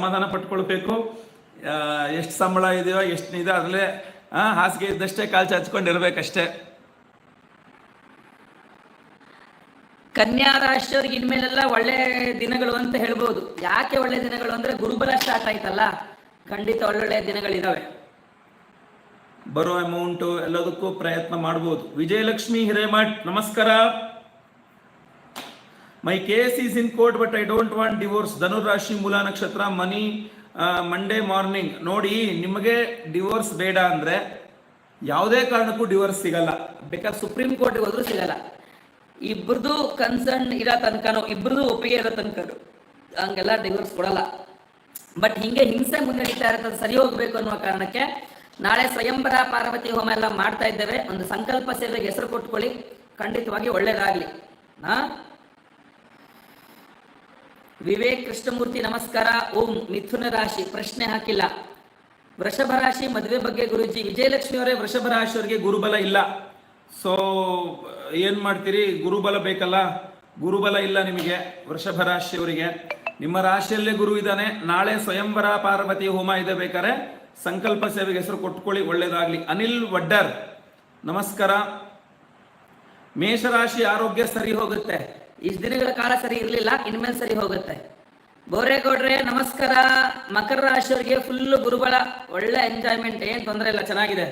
ಸಮಾಧಾನ ಪಟ್ಕೊಳ್ಬೇಕು. ಎಷ್ಟು ಸಂಬಳ ಇದೆಯೋ ಎಷ್ಟು ಇದೆ ಅದರಲ್ಲೇ ಹಾಸಿಗೆ ಇದ್ದಷ್ಟೇ ಕಾಲು ಚಾಚ್ಕೊಂಡಿರ್ಬೇಕಷ್ಟೇ. ಕನ್ಯಾ ರಾಶಿಯವ್ರಿಗೆ ಇನ್ಮೇಲೆಲ್ಲ ಒಳ್ಳೆ ದಿನಗಳು ಅಂತ ಹೇಳ್ಬೋದು. ಯಾಕೆ ಒಳ್ಳೆ ದಿನಗಳು ಅಂದ್ರೆ ಗುರುಬಲ ಸ್ಟಾರ್ಟ್ ಆಯ್ತಲ್ಲ? ಖಂಡಿತ ಒಳ್ಳೊಳ್ಳೆ ದಿನಗಳಿದಾವೆ. ಬರೋ ಅಮೌಂಟು ಎಲ್ಲದಕ್ಕೂ ಪ್ರಯತ್ನ ಮಾಡ್ಬೋದು. ವಿಜಯಲಕ್ಷ್ಮಿ ಹಿರೇಮಠ್ ನಮಸ್ಕಾರ. My case is in court but I don't want divorce ಧನುರಾಶಿ ಮೂಲ ನಕ್ಷತ್ರ ಮನಿ ಮಂಡೇ ಮಾರ್ನಿಂಗ್ ನೋಡಿ, ನಿಮಗೆ ಡಿವೋರ್ಸ್ ಬೇಡ ಅಂದ್ರೆ ಯಾವುದೇ ಕಾರಣಕ್ಕೂ ಡಿವೋರ್ಸ್ ಸಿಗಲ್ಲ. ಬೇಕಾದ್ರೆ ಸುಪ್ರೀಂ ಕೋರ್ಟ್ಗೆ ಹೋದ್ರೂ ಸಿಗಲ್ಲ. ಇಬ್ರದು ಕನ್ಸರ್ನ್ ಇರೋ ತನಕನೂ ಇಬ್ಬರದು ಒಪ್ಪಿಗೆ ಇರೋ ತನಕನು, ಹಂಗೆಲ್ಲ ಡಿವೋರ್ಸ್ ಕೊಡಲ್ಲ. ಬಟ್ ಹಿಂಗೆ ಹಿಂಸೆ ಮುನ್ನಡೀತಾ ಇರುತ್ತೆ ಸರಿ ಹೋಗ್ಬೇಕು ಅನ್ನುವ ಕಾರಣಕ್ಕೆ ನಾಳೆ ಸ್ವಯಂವರ ಪಾರ್ವತಿ ಹೋಮ ಎಲ್ಲ ಮಾಡ್ತಾ ಇದ್ದೇವೆ. ಒಂದು ಸಂಕಲ್ಪ ಸೇವೆಗೆ ಹೆಸರು ಕೊಟ್ಕೊಳ್ಳಿ ಖಂಡಿತವಾಗಿ ಒಳ್ಳೇದಾಗ್ಲಿ. ಹಾ ವಿವೇಕ್ ಕೃಷ್ಣಮೂರ್ತಿ ನಮಸ್ಕಾರ. ಓಂ ಮಿಥುನ ರಾಶಿ, ಪ್ರಶ್ನೆ ಹಾಕಿಲ್ಲ. ವೃಷಭ ರಾಶಿ, ಮದುವೆ ಬಗ್ಗೆ ಗುರುಜಿ, ವಿಜಯಲಕ್ಷ್ಮಿ ಅವರೇ ವೃಷಭ ರಾಶಿಯವರಿಗೆ ಗುರುಬಲ ಇಲ್ಲ. ಸೊ ಏನ್ ಮಾಡ್ತೀರಿ? ಗುರುಬಲ ಬೇಕಲ್ಲ? ಗುರುಬಲ ಇಲ್ಲ ನಿಮಗೆ ವೃಷಭ ರಾಶಿಯವರಿಗೆ ನಿಮ್ಮ ರಾಶಿಯಲ್ಲೇ ಗುರು ಇದ್ದಾನೆ. ನಾಳೆ ಸ್ವಯಂವರ ಪಾರ್ವತಿ ಹೋಮ ಇದೆ ಬೇಕಾರೆ ಸಂಕಲ್ಪ ಸೇವೆಗೆ ಹೆಸರು ಕೊಟ್ಕೊಳ್ಳಿ, ಒಳ್ಳೇದಾಗ್ಲಿ. ಅನಿಲ್ ವಡ್ಡರ್, ನಮಸ್ಕಾರ. ಮೇಷರಾಶಿ ಆರೋಗ್ಯ ಸರಿ ಹೋಗುತ್ತೆ. ಇಷ್ಟು ದಿನಗಳ ಕಾಲ ಸರಿ ಇರಲಿಲ್ಲ, ಇನ್ಮೇಲೆ ಸರಿ ಹೋಗುತ್ತೆ. ಬೋರೇಗೌಡ್ರೆ ನಮಸ್ಕಾರ. ಮಕರ ರಾಶಿಯವರಿಗೆ ಫುಲ್ ಗುರುಬಲ. ಒಳ್ಳೆ ಎಂಜಾಯ್ಮೆಂಟ್ ಏನ್ ತೊಂದರೆ ಇಲ್ಲ, ಚೆನ್ನಾಗಿದೆ.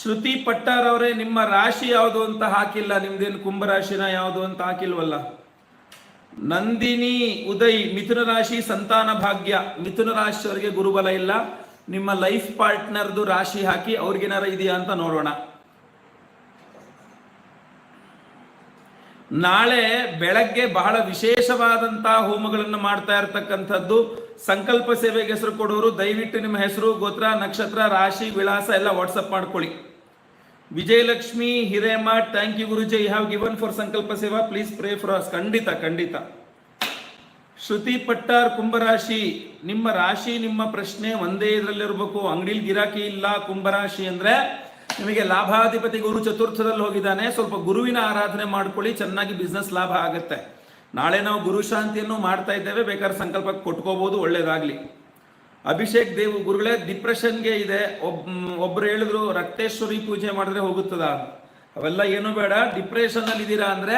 ಶ್ರುತಿ ಪಟ್ಟಾರ್ ಅವರೇ, ನಿಮ್ಮ ರಾಶಿ ಯಾವುದು ಅಂತ ಹಾಕಿಲ್ಲ, ನಿಮ್ದೇನು ಕುಂಭರಾಶಿನ ಯಾವುದು ಅಂತ ಹಾಕಿಲ್ವಲ್ಲ? ನಂದಿನಿ, ಉದಯ್, ಮಿಥುನ ರಾಶಿ ಸಂತಾನ ಭಾಗ್ಯ. ಮಿಥುನ ರಾಶಿಯವರಿಗೆ ಗುರುಬಲ ಇಲ್ಲ. ನಿಮ್ಮ ಲೈಫ್ ಪಾರ್ಟ್ನರ್ದು ರಾಶಿ ಹಾಕಿ ಅವ್ರಿಗೇನಾರ ಇದೆಯಾ ಅಂತ ನೋಡೋಣ. ನಾಳೆ ಬೆಳಗ್ಗೆ ಬಹಳ ವಿಶೇಷವಾದಂತಹ ಹೋಮಗಳನ್ನು ಮಾಡ್ತಾ ಇರತಕ್ಕಂಥದ್ದು. ಸಂಕಲ್ಪ ಸೇವೆಗೆ ಹೆಸರು ಕೊಡೋರು, ದಯವಿಟ್ಟು ನಿಮ್ಮ ಹೆಸರು, ಗೋತ್ರ, ನಕ್ಷತ್ರ, ರಾಶಿ, ವಿಳಾಸ ಎಲ್ಲ ವಾಟ್ಸಪ್ ಮಾಡ್ಕೊಳ್ಳಿ. Vijayalakshmi Hiremath thank you guruji you have given for ಸಂಕಲ್ಪ ಸೇವಾ. ಪ್ಲೀಸ್ ಪ್ರೇ ಫಾರ್ ಅಸ್ ಖಂಡಿತ ಖಂಡಿತ. ಶ್ರುತಿ ಪಟ್ಟಾರ್, ಕುಂಭರಾಶಿ. ನಿಮ್ಮ ರಾಶಿ, ನಿಮ್ಮ ಪ್ರಶ್ನೆ ಒಂದೇ ಇದರಲ್ಲಿರಬೇಕು. ಅಂಗಡಿಲಿ ಗಿರಾಕಿ ಇಲ್ಲ, ಕುಂಭರಾಶಿ ಅಂದ್ರೆ ನಿಮಗೆ ಲಾಭಾಧಿಪತಿ ಗುರು ಚತುರ್ಥದಲ್ಲಿ ಹೋಗಿದ್ದಾನೆ. ಸ್ವಲ್ಪ ಗುರುವಿನ ಆರಾಧನೆ ಮಾಡ್ಕೊಳ್ಳಿ, ಚೆನ್ನಾಗಿ ಬಿಸ್ನೆಸ್ ಲಾಭ ಆಗುತ್ತೆ. ನಾಳೆ ನಾವು ಗುರು ಶಾಂತಿಯನ್ನು ಮಾಡ್ತಾ ಇದ್ದೇವೆ, ಬೇಕಾದ್ರೆ ಸಂಕಲ್ಪ ಕೊಟ್ಕೋಬಹುದು ಒಳ್ಳೇದಾಗ್ಲಿ. ಅಭಿಷೇಕ್ ದೇವ್ ಗುರುಗಳೇ ಡಿಪ್ರೆಷನ್ಗೆ ಇದೆ. ಒಬ್, ಒಬ್ರು ಹೇಳಿದ್ರು, ರಕ್ತೇಶ್ವರಿ ಪೂಜೆ ಮಾಡಿದ್ರೆ ಹೋಗುತ್ತದ? ಅವೆಲ್ಲ ಏನು ಬೇಡ. ಡಿಪ್ರೆಷನ್ ಅಲ್ಲಿ ಇದ್ದೀರಾ ಅಂದ್ರೆ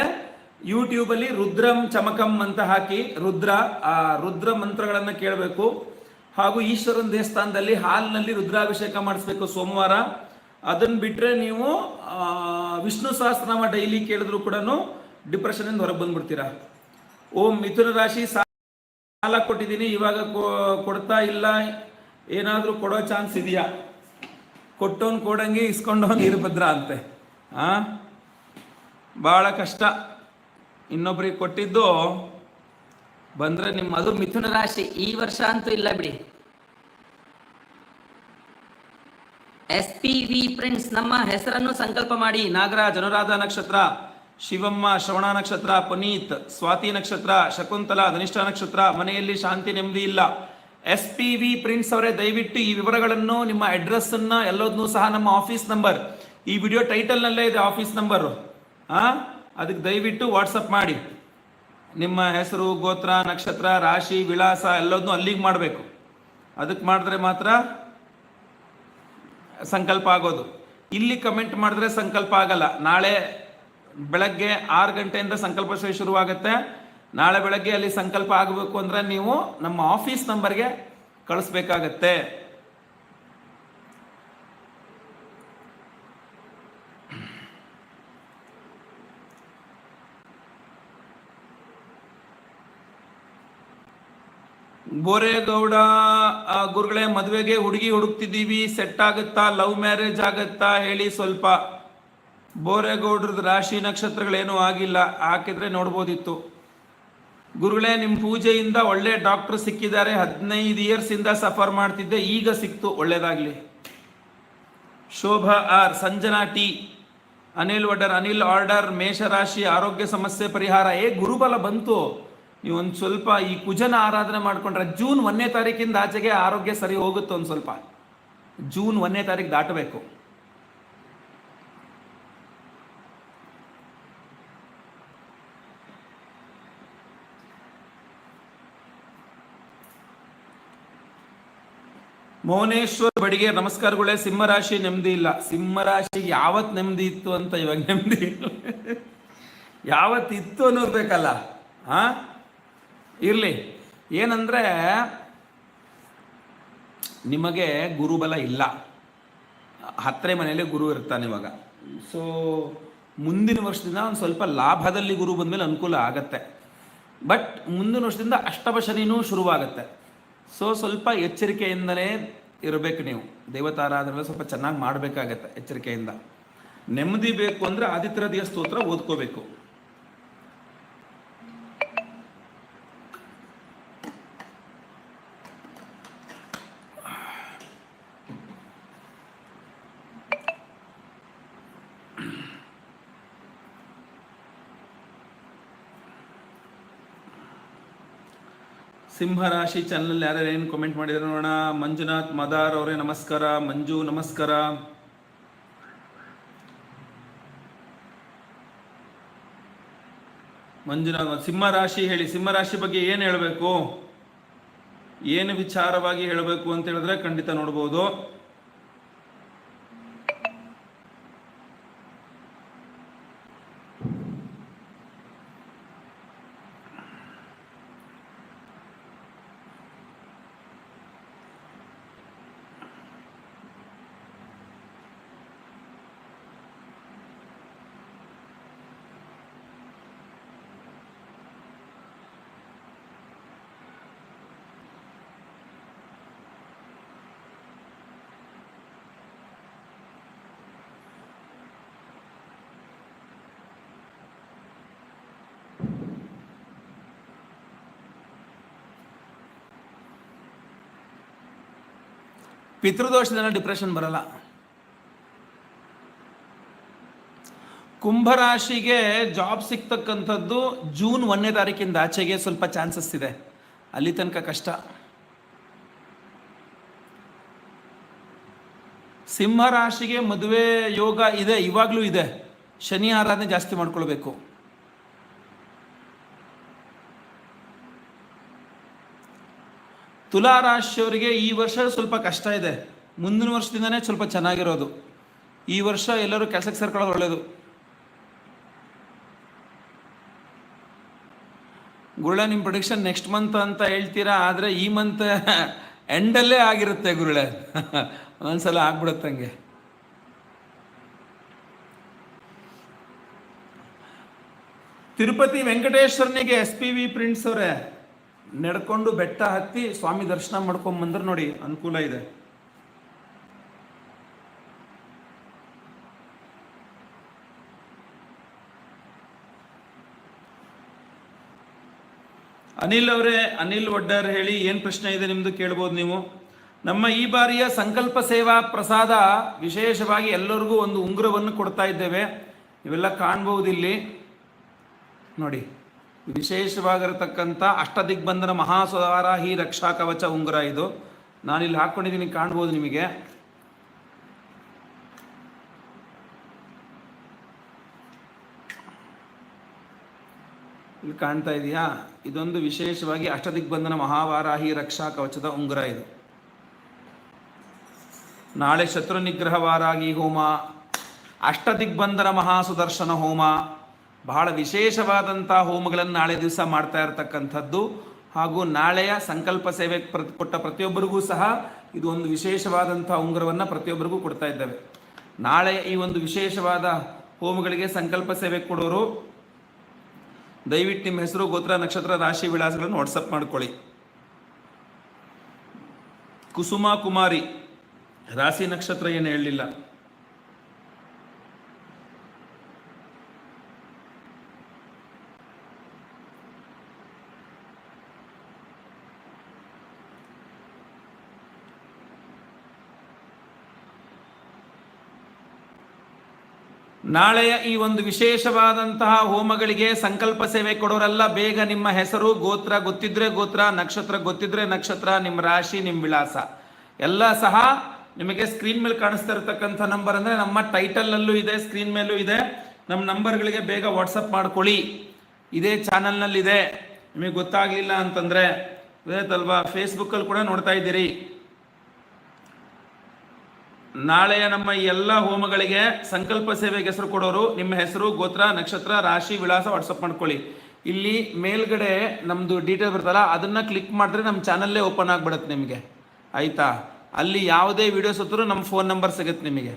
ಯೂಟ್ಯೂಬ್ ಅಲ್ಲಿ ರುದ್ರಂ ಚಮಕಂ ಅಂತ ಹಾಕಿ, ರುದ್ರ, ಆ ರುದ್ರ ಮಂತ್ರಗಳನ್ನ ಕೇಳಬೇಕು. ಹಾಗೂ ಈಶ್ವರನ ದೇವಸ್ಥಾನದಲ್ಲಿ ಹಾಲ್ನಲ್ಲಿ ರುದ್ರಾಭಿಷೇಕ ಮಾಡಿಸ್ಬೇಕು ಸೋಮವಾರ. ಅದನ್ನ ಬಿಟ್ರೆ ನೀವು ವಿಷ್ಣು ಸಹಸ್ರನಾಮ ಡೈಲಿ ಕೇಳಿದ್ರು ಕೂಡ ಡಿಪ್ರೆಷನ್ ಇಂದ ಹೊರಗೆ ಬಂದ್ಬಿಡ್ತೀರಾ? ಓಂ ಮಿಥುನ ರಾಶಿ ಸಾಲ ಕೊಟ್ಟಿದ್ದೀನಿ, ಇವಾಗ ಕೊಡ್ತಾ ಇಲ್ಲ. ಏನಾದರೂ ಕೊಡೋ ಚಾನ್ಸ್ ಇದೆಯಾ? ಕೊಟ್ಟವನ್ ಕೊಡಂಗೆ ಇಸ್ಕೊಂಡೋ ಇರ್ಭದ್ರ ಅಂತೆ. ಆ? ಭಾಳ ಕಷ್ಟ. ಇನ್ನೊಬ್ರಿಗೆ ಕೊಟ್ಟಿದ್ದು ಬಂದ್ರೆ ನಿಮ್ಮ ಅದು ಮಿಥುನ ರಾಶಿ ಈ ವರ್ಷ ಅಂತೂ ಇಲ್ಲ ಬಿಡಿ. ಎಸ್ ಪಿ ವಿ ಪ್ರಿನ್ಸ್, ನಮ್ಮ ಹೆಸರನ್ನು ಸಂಕಲ್ಪ ಮಾಡಿ. ನಾಗರಾಜ್ ಅನುರಾಧ ನಕ್ಷತ್ರ, ಶಿವಮ್ಮ ಶ್ರವಣ ನಕ್ಷತ್ರ, ಪುನೀತ್ ಸ್ವಾತಿ ನಕ್ಷತ್ರ, ಶಕುಂತಲಾ ಧನಿಷ್ಠ ನಕ್ಷತ್ರ, ಮನೆಯಲ್ಲಿ ಶಾಂತಿ ನೆಮ್ಮದಿ ಇಲ್ಲ. ಎಸ್ ಪಿ ವಿ ಪ್ರಿಂಟ್ಸ್ ಅವರೇ, ದಯವಿಟ್ಟು ಈ ವಿವರಗಳನ್ನು ನಿಮ್ಮ ಅಡ್ರೆಸ್ ಅನ್ನ ಎಲ್ಲೋದನ್ನು ಸಹ ನಮ್ಮ ಆಫೀಸ್ ನಂಬರ್ ಈ ವಿಡಿಯೋ ಟೈಟಲ್ ನಲ್ಲೇ ಇದೆ ಆಫೀಸ್ ನಂಬರ್ ಆ? ಅದಕ್ಕೆ ದಯವಿಟ್ಟು ವಾಟ್ಸಪ್ ಮಾಡಿ. ನಿಮ್ಮ ಹೆಸರು, ಗೋತ್ರ, ನಕ್ಷತ್ರ, ರಾಶಿ, ವಿಳಾಸ ಎಲ್ಲದನ್ನೂ ಅಲ್ಲಿಗೆ ಮಾಡಬೇಕು. ಅದಕ್ಕೆ ಮಾಡಿದ್ರೆ ಮಾತ್ರ ಸಂಕಲ್ಪ ಆಗೋದು. ಇಲ್ಲಿ ಕಮೆಂಟ್ ಮಾಡಿದ್ರೆ ಸಂಕಲ್ಪ ಆಗಲ್ಲ. ನಾಳೆ ಬೆಳಗ್ಗೆ ಆರು ಗಂಟೆಯಿಂದ ಸಂಕಲ್ಪ ಸೇವೆ ಶುರುವಾಗುತ್ತೆ. ನಾಳೆ ಬೆಳಗ್ಗೆ ಅಲ್ಲಿ ಸಂಕಲ್ಪ ಆಗಬೇಕು ಅಂದ್ರೆ ನೀವು ನಮ್ಮ ಆಫೀಸ್ ನಂಬರ್ಗೆ ಕಳಿಸ್ಬೇಕಾಗತ್ತೆ. ಬೋರೇಗೌಡ ಗುರುಗಳೇ, ಮದುವೆಗೆ ಹುಡುಗಿ ಹುಡುಕ್ತಿದ್ದೀವಿ ಸೆಟ್ ಆಗುತ್ತಾ ಲವ್ ಮ್ಯಾರೇಜ್ ಆಗುತ್ತಾ ಹೇಳಿ ಸ್ವಲ್ಪ. ಬೋರೇಗೌಡ್ರದ್ದು ರಾಶಿ ನಕ್ಷತ್ರಗಳೇನೂ ಆಗಿಲ್ಲ, ಹಾಕಿದ್ರೆ ನೋಡ್ಬೋದಿತ್ತು. ಗುರುಗಳೇ ನಿಮ್ಮ ಪೂಜೆಯಿಂದ ಒಳ್ಳೆ ಡಾಕ್ಟರ್ ಸಿಕ್ಕಿದ್ದಾರೆ, ಹದಿನೈದು ಇಯರ್ಸಿಂದ ಸಫರ್ ಮಾಡ್ತಿದ್ದೆ, ಈಗ ಸಿಕ್ತು, ಒಳ್ಳೇದಾಗ್ಲಿ. ಶೋಭಾ ಆರ್, ಸಂಜನಾ ಟಿ, ಅನಿಲ್ ವಡರ್ ಅನಿಲ್ ಆರ್ಡರ್, ಮೇಷರಾಶಿ, ಆರೋಗ್ಯ ಸಮಸ್ಯೆ ಪರಿಹಾರ, ಏ, ಗುರುಬಲ ಬಂತು. ಒಂದು ಸ್ವಲ್ಪ ಈ ಕುಜನ ಆರಾಧನೆ ಮಾಡಿಕೊಂಡ್ರೆ ಜೂನ್ ಒಂದನೇ ತಾರೀಕಿಂದ ಆಚೆಗೆ ಆರೋಗ್ಯ ಸರಿ ಹೋಗುತ್ತೆ ಒಂದು ಸ್ವಲ್ಪ. ಜೂನ್ ಒಂದನೇ ತಾರೀಕು ದಾಟಬೇಕು. ಮೌನೇಶ್ವರ್ ಬಡಿಗೆ ನಮಸ್ಕಾರಗಳೇ ಸಿಂಹರಾಶಿ ನೆಮ್ಮದಿ ಇಲ್ಲ. ಸಿಂಹರಾಶಿ ಯಾವತ್ ನೆಮ್ಮದಿ ಇತ್ತು ಅಂತ ಇವಾಗ ನೆಮ್ಮದಿ ಯಾವತ್ತಿತ್ತು ಅನ್ನೋದು ಬೇಕಲ್ಲ, ಹಾಂ? ಇರ್ಲಿ. ಏನಂದರೆ, ನಿಮಗೆ ಗುರುಬಲ ಇಲ್ಲ. ಹತ್ತನೇ ಮನೆಯಲ್ಲಿ ಗುರು ಇರ್ತಾನೆ ಇವಾಗ. ಸೊ ಮುಂದಿನ ವರ್ಷದಿಂದ ಒಂದು ಸ್ವಲ್ಪ ಲಾಭದಲ್ಲಿ ಗುರು ಬಂದಮೇಲೆ ಅನುಕೂಲ ಆಗತ್ತೆ. ಬಟ್ ಮುಂದಿನ ವರ್ಷದಿಂದ ಅಷ್ಟಮ ಶನಿನೂ ಶುರುವಾಗತ್ತೆ. ಸೊ ಸ್ವಲ್ಪ ಎಚ್ಚರಿಕೆಯಿಂದಲೇ ಇರಬೇಕು ನೀವು. ದೇವತಾರಾಧನೆ ಸ್ವಲ್ಪ ಚೆನ್ನಾಗಿ ಮಾಡಬೇಕಾಗತ್ತೆ ಎಚ್ಚರಿಕೆಯಿಂದ. ನೆಮ್ಮದಿ ಬೇಕು ಅಂದರೆ ದೇವ ಸ್ತೋತ್ರ ಓದ್ಕೋಬೇಕು. ಸಿಂಹರಾಶಿ ಚಾನಲ್ ಯಾರ್ಯಾರು ಏನು ಕಮೆಂಟ್ ಮಾಡಿದ್ರು ನೋಡೋಣ. ಮಂಜುನಾಥ್, ಮದಾರ್ ಅವರೇ, ನಮಸ್ಕಾರ. ಮಂಜು, ನಮಸ್ಕಾರ. ಮಂಜುನಾಥ್, ಸಿಂಹರಾಶಿ ಹೇಳಿ. ಸಿಂಹರಾಶಿ ಬಗ್ಗೆ ಏನು ಹೇಳಬೇಕು? ಏನು ವಿಚಾರವಾಗಿ ಹೇಳಬೇಕು ಅಂತ ಹೇಳಿದ್ರೆ ಖಂಡಿತ ನೋಡ್ಬೋದು. ಪಿತೃದೋಷದಿಂದ ಡಿಪ್ರೆಷನ್ ಬರಲ್ಲ. ಕುಂಭರಾಶಿಗೆ ಜಾಬ್ ಸಿಗ್ತಕ್ಕಂಥದ್ದು ಜೂನ್ ಒಂದನೇ ತಾರೀಕಿಂದ ಆಚೆಗೆ ಸ್ವಲ್ಪ ಚಾನ್ಸಸ್ ಇದೆ. ಅಲ್ಲಿ ತನಕ ಕಷ್ಟ. ಸಿಂಹರಾಶಿಗೆ ಮದುವೆ ಯೋಗ ಇದೆ, ಇವಾಗಲೂ ಇದೆ. ಶನಿ ಆರಾಧನೆ ಜಾಸ್ತಿ ಮಾಡ್ಕೊಳ್ಬೇಕು. ತುಲಾ ರಾಶಿಯವರಿಗೆ ಈ ವರ್ಷ ಸ್ವಲ್ಪ ಕಷ್ಟ ಇದೆ. ಮುಂದಿನ ವರ್ಷದಿಂದನೇ ಸ್ವಲ್ಪ ಚೆನ್ನಾಗಿರೋದು. ಈ ವರ್ಷ ಎಲ್ಲರೂ ಕೆಲಸಕ್ಕೆ ಸೇರ್ಕೊಳ್ಳೋದು ಒಳ್ಳೆಯದು ಗುರುಳೆ ನಿಮ್ಮ ಪ್ರೊಡಿಕ್ಷನ್ ನೆಕ್ಸ್ಟ್ ಮಂತ್ ಅಂತ ಹೇಳ್ತೀರಾ? ಆದರೆ ಈ ಮಂತ್ ಎಂಡಲ್ಲೇ ಆಗಿರುತ್ತೆ ಗುರುಳೆ. ಒಂದ್ಸಲ ಆಗ್ಬಿಡುತ್ತೆ ಹಂಗೆ. ತಿರುಪತಿ ವೆಂಕಟೇಶ್ವರನಿಗೆ ಎಸ್ ಪಿ ವಿ ಪ್ರಿಂಟ್ಸ್ ಅವರೇ. ನಡ್ಕೊಂಡು ಬೆಟ್ಟ ಹತ್ತಿ ಸ್ವಾಮಿ ದರ್ಶನ ಮಾಡ್ಕೊಂಡ್ ಬಂದ್ರೆ ನೋಡಿ ಅನುಕೂಲ ಇದೆ. ಅನಿಲ್ ಅವರೇ, ಅನಿಲ್ ಒಡ್ಡರ್ ಹೇಳಿ ಏನು ಪ್ರಶ್ನೆ ಇದೆ ನಿಮ್ದು ಕೇಳ್ಬೋದು ನೀವು. ನಮ್ಮ ಈ ಬಾರಿಯ ಸಂಕಲ್ಪ ಸೇವಾ ಪ್ರಸಾದ ವಿಶೇಷವಾಗಿ ಎಲ್ಲರಿಗೂ ಒಂದು ಉಂಗುರವನ್ನು ಕೊಡ್ತಾ ಇದ್ದೇವೆ. ಇವೆಲ್ಲ ಕಾಣ್ಬಹುದು ಇಲ್ಲಿ ನೋಡಿ. ವಿಶೇಷವಾಗಿರತಕ್ಕಂಥ ಅಷ್ಟದಿಗ್ಬಂಧನ ಮಹಾಸ್ವಾರಾಹಿ ರಕ್ಷಾ ಕವಚ ಉಂಗುರ ಇದು. ನಾನಿಲ್ಲಿ ಹಾಕ್ಕೊಂಡಿದ್ದೀನಿ ಕಾಣ್ಬೋದು ನಿಮಗೆ. ಇಲ್ಲಿ ಕಾಣ್ತಾ ಇದೆಯಾ? ಇದೊಂದು ವಿಶೇಷವಾಗಿ ಅಷ್ಟದಿಗ್ಬಂಧನ ಮಹಾವಾರಾಹಿ ರಕ್ಷಾ ಕವಚದ ಉಂಗುರ ಇದು. ನಾಳೆ ಶತ್ರು ನಿಗ್ರಹ ವಾರಾಗಿ ಹೋಮ, ಅಷ್ಟದಿಗ್ಬಂಧನ ಮಹಾಸುದರ್ಶನ ಹೋಮ ಬಹಳ ವಿಶೇಷವಾದಂಥ ಹೋಮಗಳನ್ನು ನಾಳೆ ದಿವಸ ಮಾಡ್ತಾ ಇರತಕ್ಕಂಥದ್ದು. ಹಾಗೂ ನಾಳೆಯ ಸಂಕಲ್ಪ ಸೇವೆ ಪ್ರತಿ ಕೊಟ್ಟ ಪ್ರತಿಯೊಬ್ಬರಿಗೂ ಸಹ ಇದು ಒಂದು ವಿಶೇಷವಾದಂಥ ಉಂಗುರವನ್ನು ಪ್ರತಿಯೊಬ್ಬರಿಗೂ ಕೊಡ್ತಾ ಇದ್ದೇವೆ. ನಾಳೆ ಈ ಒಂದು ವಿಶೇಷವಾದ ಹೋಮಗಳಿಗೆ ಸಂಕಲ್ಪ ಸೇವೆ ಕೊಡೋರು, ದಯವಿಟ್ಟು ನಿಮ್ಮ ಹೆಸರು, ಗೋತ್ರ, ನಕ್ಷತ್ರ, ರಾಶಿ, ವಿಳಾಸಗಳನ್ನು ವಾಟ್ಸಪ್ ಮಾಡ್ಕೊಳ್ಳಿ. ಕುಸುಮ ಕುಮಾರಿ, ರಾಶಿ ನಕ್ಷತ್ರ ಏನು ಹೇಳಲಿಲ್ಲ. ನಾಳೆಯ ಈ ಒಂದು ವಿಶೇಷವಾದಂತಹ ಹೋಮಗಳಿಗೆ ಸಂಕಲ್ಪ ಸೇವೆ ಕೊಡೋರೆಲ್ಲ, ಬೇಗ ನಿಮ್ಮ ಹೆಸರು, ಗೋತ್ರ ಗೊತ್ತಿದ್ರೆ ಗೋತ್ರ, ನಕ್ಷತ್ರ ಗೊತ್ತಿದ್ರೆ ನಕ್ಷತ್ರ, ನಿಮ್ಮ ರಾಶಿ, ನಿಮ್ಮ ವಿಳಾಸ. ಎಲ್ಲ ಸಹ ನಿಮಗೆ ಸ್ಕ್ರೀನ್ ಮೇಲೆ ಕಾಣಿಸ್ತಾ ಇರತಕ್ಕಂಥ ನಂಬರ್ ಅಂದ್ರೆ ನಮ್ಮ ಟೈಟಲ್ ನಲ್ಲೂ ಇದೆ ಸ್ಕ್ರೀನ್ ಮೇಲೂ ಇದೆ. ನಮ್ಮ ನಂಬರ್ಗಳಿಗೆ ಬೇಗ ವಾಟ್ಸಪ್ ಮಾಡ್ಕೊಳ್ಳಿ. ಇದೇ ಚಾನಲ್ನಲ್ಲಿದೆ ನಿಮಗೆ ಗೊತ್ತಾಗ್ಲಿಲ್ಲ ಅಂತಂದ್ರೆ ಗೊತ್ತಾಯ್ತಲ್ವಾ ಫೇಸ್ಬುಕ್ಕಲ್ಲಿ ಕೂಡ ನೋಡ್ತಾ ಇದ್ದೀರಿ. ನಾಳೆಯ ನಮ್ಮ ಎಲ್ಲ ಹೋಮಗಳಿಗೆ ಸಂಕಲ್ಪ ಸೇವೆಗೆ ಹೆಸರು ಕೊಡೋರು ನಿಮ್ಮ ಹೆಸರು, ಗೋತ್ರ, ನಕ್ಷತ್ರ, ರಾಶಿ, ವಿಳಾಸ ವಾಟ್ಸಪ್ ಮಾಡ್ಕೊಳ್ಳಿ. ಇಲ್ಲಿ ಮೇಲ್ಗಡೆ ನಮ್ದು ಡೀಟೇಲ್ ಬರ್ತಲ್ಲ, ಅದನ್ನ ಕ್ಲಿಕ್ ಮಾಡಿದ್ರೆ ನಮ್ಮ ಚಾನಲ್ಲೇ ಓಪನ್ ಆಗಿಬಿಡುತ್ತೆ ನಿಮಗೆ. ಆಯಿತಾ? ಅಲ್ಲಿ ಯಾವುದೇ ವಿಡಿಯೋಸ್ ಹೊತ್ತರೂ ನಮ್ಮ ಫೋನ್ ನಂಬರ್ ಸಿಗುತ್ತೆ ನಿಮಗೆ.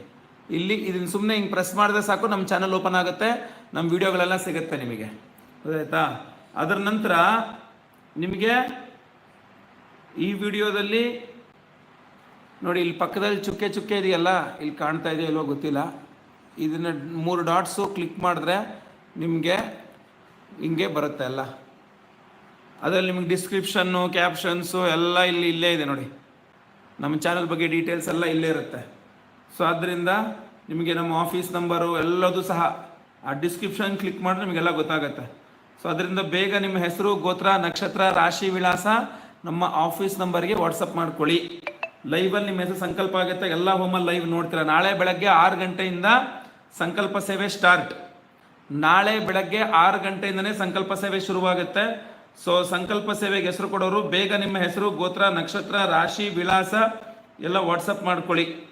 ಇಲ್ಲಿ ಇದನ್ನ ಸುಮ್ಮನೆ ಹಿಂಗೆ ಪ್ರೆಸ್ ಮಾಡಿದ್ರೆ ಸಾಕು, ನಮ್ಮ ಚಾನಲ್ ಓಪನ್ ಆಗುತ್ತೆ, ನಮ್ಮ ವಿಡಿಯೋಗಳೆಲ್ಲ ಸಿಗುತ್ತೆ ನಿಮಗೆ. ಗೊತ್ತಾಯ್ತಾ ಅದರ ನಂತರ ನಿಮಗೆ ಈ ವಿಡಿಯೋದಲ್ಲಿ ನೋಡಿ, ಇಲ್ಲಿ ಪಕ್ಕದಲ್ಲಿ ಚುಕ್ಕೆ ಚುಕ್ಕೆ ಇದೆಯಲ್ಲ, ಇಲ್ಲಿ ಕಾಣ್ತಾ ಇದೆಯಾ ಇಲ್ವೋ ಗೊತ್ತಿಲ್ಲ. ಇದನ್ನ ಮೂರು ಡಾಟ್ಸು ಕ್ಲಿಕ್ ಮಾಡಿದ್ರೆ ನಿಮಗೆ ಹಿಂಗೆ ಬರುತ್ತೆ ಎಲ್ಲ ಅದರಲ್ಲಿ ನಿಮಗೆ ಡಿಸ್ಕ್ರಿಪ್ಷನ್ನು ಕ್ಯಾಪ್ಷನ್ಸು ಎಲ್ಲ ಇಲ್ಲಿ ಇಲ್ಲೇ ಇದೆ ನೋಡಿ. ನಮ್ಮ ಚಾನಲ್ ಬಗ್ಗೆ ಡೀಟೇಲ್ಸ್ ಎಲ್ಲ ಇಲ್ಲೇ ಇರುತ್ತೆ. ಸೊ ಆದ್ದರಿಂದ ನಿಮಗೆ ನಮ್ಮ ಆಫೀಸ್ ನಂಬರು ಎಲ್ಲದೂ ಸಹ ಆ ಡಿಸ್ಕ್ರಿಪ್ಷನ್ ಕ್ಲಿಕ್ ಮಾಡಿದ್ರೆ ನಿಮಗೆಲ್ಲ ಗೊತ್ತಾಗುತ್ತೆ. ಸೊ ಅದರಿಂದ ಬೇಗ ನಿಮ್ಮ ಹೆಸರು, ಗೋತ್ರ, ನಕ್ಷತ್ರ, ರಾಶಿ, ವಿಳಾಸ ನಮ್ಮ ಆಫೀಸ್ ನಂಬರ್ಗೆ ವಾಟ್ಸಪ್ ಮಾಡ್ಕೊಳ್ಳಿ. ಲೈವಲ್ಲಿ ನಿಮ್ಮ ಹೆಸರು ಸಂಕಲ್ಪ ಆಗುತ್ತೆ, ಎಲ್ಲ ಹೋಮ ಲೈವ್ ನೋಡ್ತೀರಾ. ನಾಳೆ ಬೆಳಗ್ಗೆ ಆರು ಗಂಟೆಯಿಂದ ಸಂಕಲ್ಪ ಸೇವೆ ಸ್ಟಾರ್ಟ್ ನಾಳೆ ಬೆಳಗ್ಗೆ ಆರು ಗಂಟೆಯಿಂದನೇ ಸಂಕಲ್ಪ ಸೇವೆ ಶುರುವಾಗುತ್ತೆ. ಸೊ ಸಂಕಲ್ಪ ಸೇವೆಗೆ ಹೆಸರು ಕೊಡೋರು, ಬೇಗ ನಿಮ್ಮ ಹೆಸರು, ಗೋತ್ರ, ನಕ್ಷತ್ರ, ರಾಶಿ, ವಿಳಾಸ, ಎಲ್ಲ ವಾಟ್ಸಪ್ ಮಾಡ್ಕೊಳ್ಳಿ.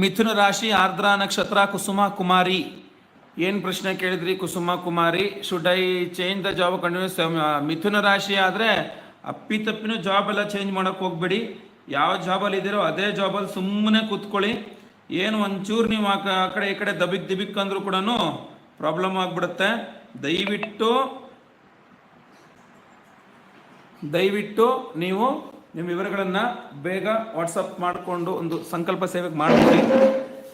ಮಿಥುನ ರಾಶಿ, ಆರ್ದ್ರ ನಕ್ಷತ್ರ, ಕುಸುಮ ಕುಮಾರಿ. ಏನು ಪ್ರಶ್ನೆ ಕೇಳಿದ್ರಿ, Kusuma Kumari? Should I change the job continues ಮಿಥುನ ರಾಶಿ ಆದರೆ ಅಪ್ಪಿ ತಪ್ಪಿನೂ ಜಾಬ್ ಎಲ್ಲ ಚೇಂಜ್ ಮಾಡೋಕೆ ಹೋಗ್ಬೇಡಿ. ಯಾವ ಜಾಬಲ್ಲಿ ಇದ್ದೀರೋ ಅದೇ ಜಾಬಲ್ಲಿ ಸುಮ್ಮನೆ ಕೂತ್ಕೊಳ್ಳಿ. ಏನು ಒಂಚೂರು ನೀವು ಆ ಕಡೆ ಈ ಕಡೆ ದಬಿಕ್ ದಿಬಿಕ್ ಅಂದ್ರೂ ಕೂಡ ಪ್ರಾಬ್ಲಮ್ ಆಗ್ಬಿಡುತ್ತೆ. ದಯವಿಟ್ಟು ದಯವಿಟ್ಟು ನೀವು ನಿಮ್ಮ ವಿವರಗಳನ್ನು ಬೇಗ ವಾಟ್ಸಪ್ ಮಾಡಿಕೊಂಡು ಒಂದು ಸಂಕಲ್ಪ ಸೇವೆಗೆ ಮಾಡಿಕೊಡಿ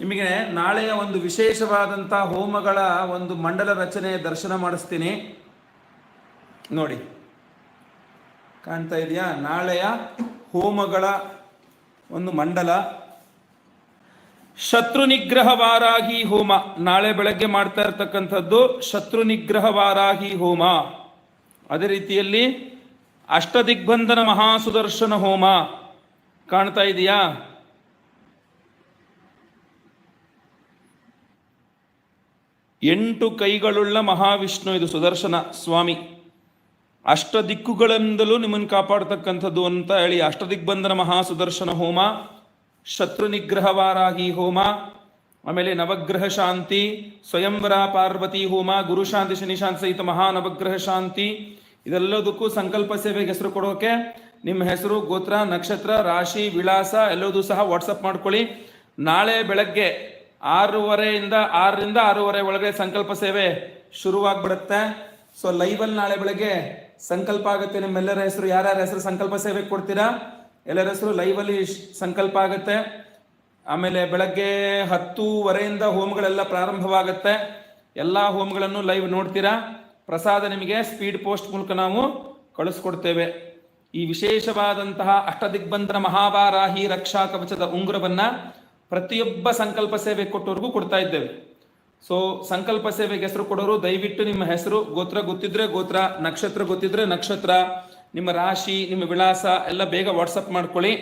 ನಿಮಗೆ ನಾಳೆಯ ಒಂದು ವಿಶೇಷವಾದಂಥ ಹೋಮಗಳ ಒಂದು ಮಂಡಲ ರಚನೆ ದರ್ಶನ ಮಾಡಿಸ್ತೀನಿ. ನೋಡಿ. ಕಾಣ್ತಾ ಇದೆಯಾ? ನಾಳೆಯ ಹೋಮಗಳ ಒಂದು ಮಂಡಲ. ಶತ್ರು ನಿಗ್ರಹ ವಾರಾಹಿ ಹೋಮ. ನಾಳೆ ಬೆಳಗ್ಗೆ ಮಾಡ್ತಾ ಇರ್ತಕ್ಕಂಥದ್ದು ಶತ್ರು ನಿಗ್ರಹ ವಾರಾಹಿ ಹೋಮ. ಅದೇ ರೀತಿಯಲ್ಲಿ ಅಷ್ಟದಿಗ್ಬಂಧನ ಮಹಾಸುದರ್ಶನ ಹೋಮ. ಕಾಣ್ತಾ ಇದೆಯಾ? ಎಂಟು ಕೈಗಳುಳ್ಳ ಮಹಾವಿಷ್ಣು ಇದು ಸುದರ್ಶನ ಸ್ವಾಮಿ. ಅಷ್ಟ ದಿಕ್ಕುಗಳಿಂದಲೂ ನಿಮ್ಮನ್ನು ಕಾಪಾಡ್ತಕ್ಕಂಥದ್ದು ಅಂತ ಹೇಳಿ ಅಷ್ಟದಿಗ್ಬಂಧನ ಮಹಾಸುದರ್ಶನ ಹೋಮ ಶತ್ರು ನಿಗ್ರಹವಾರಾಗಿ ಹೋಮ, ಆಮೇಲೆ ನವಗ್ರಹ ಶಾಂತಿ, ಸ್ವಯಂವರ ಪಾರ್ವತಿ ಹೋಮ ಗುರು ಶಾಂತಿ ಶನಿ ಶಾಂತಿ ಸಹಿತ ಮಹಾ ನವಗ್ರಹ ಶಾಂತಿ ಇದೆಲ್ಲದಕ್ಕೂ ಸಂಕಲ್ಪ ಸೇವೆಗೆ ಹೆಸರು ಕೊಡೋಕೆ ನಿಮ್ಮ ಹೆಸರು, ಗೋತ್ರ, ನಕ್ಷತ್ರ, ರಾಶಿ, ವಿಳಾಸ ಎಲ್ಲದೂ ಸಹ ವಾಟ್ಸಪ್ ಮಾಡ್ಕೊಳ್ಳಿ. ನಾಳೆ ಬೆಳಗ್ಗೆ ಆರೂವರೆಯಿಂದ ಆರರಿಂದ ಆರೂವರೆ ಒಳಗೆ ಸಂಕಲ್ಪ ಸೇವೆ ಶುರುವಾಗ್ಬಿಡುತ್ತೆ. ಸೊ ಲೈವಲ್ಲಿ ನಾಳೆ ಬೆಳಗ್ಗೆ ಸಂಕಲ್ಪ ಆಗುತ್ತೆ. ನಿಮ್ಮೆಲ್ಲರ ಹೆಸರು, ಯಾರ್ಯಾರ ಹೆಸರು ಸಂಕಲ್ಪ ಸೇವೆ ಕೊಡ್ತೀರಾ? ಎಲ್ಲರ ಹೆಸರು ಲೈವಲ್ಲಿ ಸಂಕಲ್ಪ ಆಗುತ್ತೆ. ಆಮೇಲೆ ಬೆಳಗ್ಗೆ ಹತ್ತೂವರೆಯಿಂದ ಹೋಮ್ಗಳೆಲ್ಲ ಪ್ರಾರಂಭವಾಗುತ್ತೆ. ಎಲ್ಲ ಹೋಮ್ಗಳನ್ನು ಲೈವ್ ನೋಡ್ತೀರಾ? ಪ್ರಸಾದ ನಿಮಗೆ ಸ್ಪೀಡ್ ಪೋಸ್ಟ್ ಮೂಲಕ ನಾವು ಕಳಿಸ್ಕೊಡ್ತೇವೆ. ಈ ವಿಶೇಷವಾದಂತಹ ಅಷ್ಟದಿಗ್ಬಂಧನ ಮಹಾವಾರಾಹಿ ರಕ್ಷಾ ಕವಚದ ಉಂಗುರವನ್ನು ಪ್ರತಿಯೊಬ್ಬ ಸಂಕಲ್ಪ ಸೇವೆ ಕೊಟ್ಟವ್ರಿಗೂ ಕೊಡ್ತಾ ಇದ್ದೇವೆ. ಸೊ ಸಂಕಲ್ಪ ಸೇವೆಗೆ ಹೆಸರು ಕೊಡೋರು, ದಯವಿಟ್ಟು ನಿಮ್ಮ ಹೆಸರು, ಗೋತ್ರ ಗೊತ್ತಿದ್ರೆ ಗೋತ್ರ, ನಕ್ಷತ್ರ ಗೊತ್ತಿದ್ರೆ ನಕ್ಷತ್ರ, ನಿಮ್ಮ ರಾಶಿ, ನಿಮ್ಮ ವಿಳಾಸ ಎಲ್ಲ ಬೇಗ ವಾಟ್ಸಪ್ ಮಾಡ್ಕೊಳ್ಳಿ.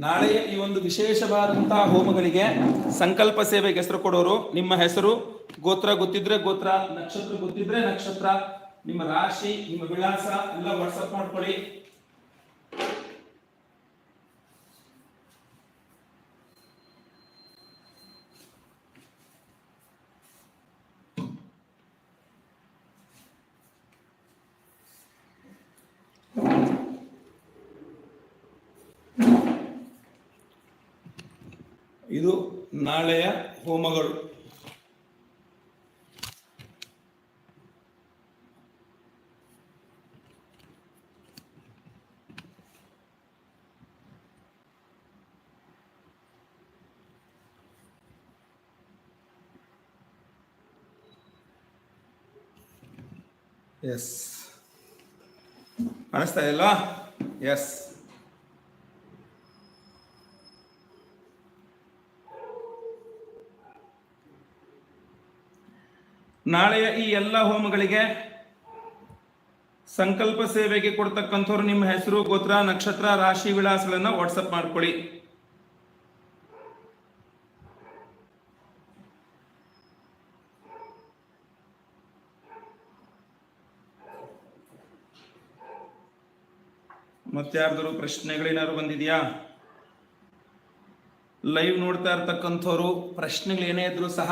ನಾಳೆಯ ಈ ಒಂದು ವಿಶೇಷವಾದಂತಹ ಹೋಮಗಳಿಗೆ ಸಂಕಲ್ಪ ಸೇವೆಗೆ ಹೆಸರು ಕೊಡೋರು. ನಿಮ್ಮ ಹೆಸರು, ಗೋತ್ರ ಗೊತ್ತಿದ್ರೆ ಗೋತ್ರ, ನಕ್ಷತ್ರ ಗೊತ್ತಿದ್ರೆ ನಕ್ಷತ್ರ. ನಿಮ್ಮ ರಾಶಿ, ನಿಮ್ಮ ವಿಳಾಸ ಎಲ್ಲ ವಾಟ್ಸಪ್ ಮಾಡ್ಕೊಳ್ಳಿ. ಇದು ನಾಳೆಯ ಹೋಮಗಳು. ಎಸ್ ಅನಿಸ್ತಾ ಇಲ್ವಾ ಎಸ್ ನಾಳೆಯ ಈ ಎಲ್ಲ ಹೋಮಗಳಿಗೆ ಸಂಕಲ್ಪ ಸೇವೆಗೆ ಕೊಡ್ತಕ್ಕಂಥವ್ರು ನಿಮ್ಮ ಹೆಸರು, ಗೋತ್ರ, ನಕ್ಷತ್ರ, ರಾಶಿ ವಿಳಾಸಗಳನ್ನ ವಾಟ್ಸಪ್ ಮಾಡ್ಕೊಳ್ಳಿ. ಮತ್ತಾರ್ದಾರು ಪ್ರಶ್ನೆಗಳೇನಾದ್ರು ಬಂದಿದ್ಯಾ? ಲೈವ್ ನೋಡ್ತಾ ಇರ್ತಕ್ಕಂಥವ್ರು, ಪ್ರಶ್ನೆಗಳು ಏನೇ ಇದ್ರು ಸಹ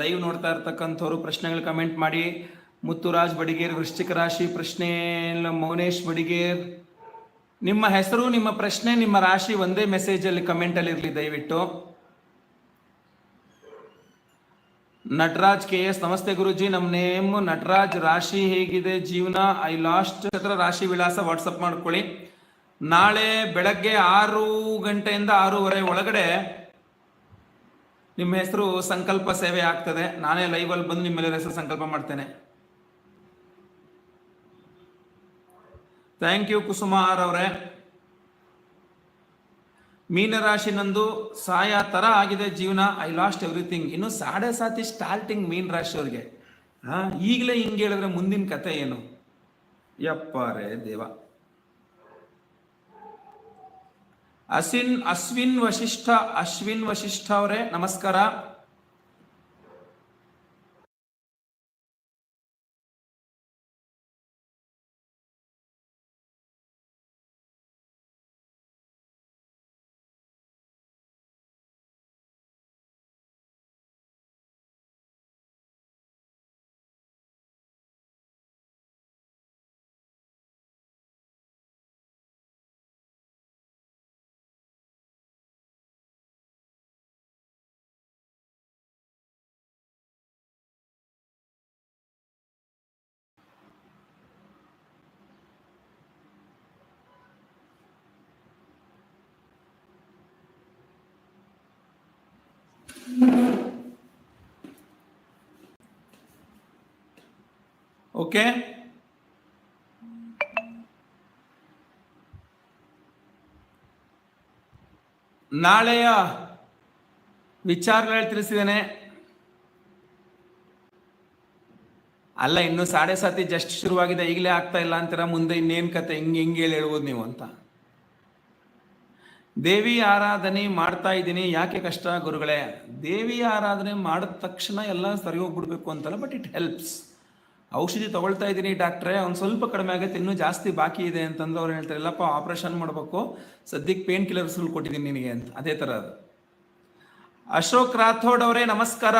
ಲೈವ್ ನೋಡ್ತಾ ಇರ್ತಕ್ಕಂಥವ್ರು, ಪ್ರಶ್ನೆಗಳು ಕಮೆಂಟ್ ಮಾಡಿ. ಮುತ್ತುರಾಜ್ ಬಡಿಗೇರ್, ವೃಶ್ಚಿಕ ರಾಶಿ ಪ್ರಶ್ನೆ ಮೌನೇಶ್ ಬಡಿಗೇರ್. ನಿಮ್ಮ ಹೆಸರು, ನಿಮ್ಮ ಪ್ರಶ್ನೆ, ನಿಮ್ಮ ರಾಶಿ ಒಂದೇ ಮೆಸೇಜ್ ಅಲ್ಲಿ ಕಮೆಂಟ್ ಅಲ್ಲಿ ಇರಲಿ ದಯವಿಟ್ಟು. ನಟರಾಜ್ ಕೆ ಎಸ್, ನಮಸ್ತೆ ಗುರುಜಿ, ನಮ್ಮ ನೇಮ್ ನಟರಾಜ್ ರಾಶಿ ಹೇಗಿದೆ? ಜೀವನ ಐ ಲಾಸ್ಟ್ ರಾಶಿ ವಿಳಾಸ ವಾಟ್ಸಪ್ ಮಾಡ್ಕೊಳ್ಳಿ. ನಾಳೆ ಬೆಳಗ್ಗೆ ಆರು ಗಂಟೆಯಿಂದ ಆರೂವರೆ ಒಳಗಡೆ ನಿಮ್ಮ ಹೆಸರು ಸಂಕಲ್ಪ ಸೇವೆ ಆಗ್ತದೆ. ನಾನೇ ಲೈವಲ್ಲಿ ಬಂದು ನಿಮ್ಮೆಲ್ಲರ ಹೆಸರು ಸಂಕಲ್ಪ ಮಾಡ್ತೇನೆ. ಥ್ಯಾಂಕ್ ಯು ಕುಸುಮಾರ್ ಅವರೇ. ಮೀನರಾಶಿ ನಂದು ಸಾಯ ತರ ಆಗಿದೆ ಜೀವನ. ಐ ಲಾಸ್ಟ್ ಎವ್ರಿಥಿಂಗ್ ಇನ್ನು ಸಾಡೆ ಸಾತಿ ಸ್ಟಾರ್ಟಿಂಗ್ ಮೀನ್ ರಾಶಿ ಅವ್ರಿಗೆ ಈಗಲೇ ಹಿಂಗೆ ಹೇಳಿದ್ರೆ ಮುಂದಿನ ಕತೆ ಏನು? ಯಪ್ಪ ರೇ ದೇವ. ಅಸಿನ್ ಅಶ್ವಿನ್ ವಶಿಷ್ಠ ಅಶ್ವಿನ್ ವಶಿಷ್ಠ ಅವರೇ ನಮಸ್ಕಾರ. ಓಕೆ ನಾಳೆಯ ವಿಚಾರಗಳು ತಿಳಿಸಿದ್ದೇನೆ. ಅಲ್ಲ, ಇನ್ನು ಸಾಡೆ ಸಾತಿ ಜಸ್ಟ್ ಶುರುವಾಗಿದೆ, ಈಗಲೇ ಆಗ್ತಾ ಇಲ್ಲ ಅಂತೀರ? ಮುಂದೆ ಇನ್ನೇನ್ ಕತೆ? ಹಿಂಗೆ ಹಿಂಗೆ ಹೇಳಿ ಹೇಳ್ಬೋದು ನೀವು ಅಂತ. ದೇವಿ ಆರಾಧನೆ ಮಾಡ್ತಾ ಇದ್ದೀನಿ. ಯಾಕೆ ಕಷ್ಟ ಗುರುಗಳೇ? ದೇವಿ ಆರಾಧನೆ ಮಾಡಿದ ತಕ್ಷಣ ಎಲ್ಲ ಸರಿ ಹೋಗ್ಬಿಡ್ಬೇಕು ಅಂತಲ್ಲ ಬಟ್ ಇಟ್ ಹೆಲ್ಪ್ಸ್ ಔಷಧಿ ತಗೊಳ್ತಾ ಇದ್ದೀನಿ ಡಾಕ್ಟ್ರೇ. ಅವ್ನು ಸ್ವಲ್ಪ ಕಡಿಮೆ ಆಗುತ್ತೆ, ಇನ್ನೂ ಜಾಸ್ತಿ ಬಾಕಿ ಇದೆ ಅಂತಂದು ಅವ್ರು ಹೇಳ್ತಾರೆ. ಇಲ್ಲಪ್ಪ, ಆಪ್ರೇಷನ್ ಮಾಡಬೇಕು. ಸದ್ಯಕ್ಕೆ ಪೇನ್ ಕಿಲ್ಲರ್ಸ್ಗಳು ಕೊಟ್ಟಿದ್ದೀನಿ ನಿನಗೆ ಅಂತ. ಅದೇ ಥರ ಅದು. ಅಶೋಕ್ ರಾಥೋಡ್ ಅವರೇ, ನಮಸ್ಕಾರ.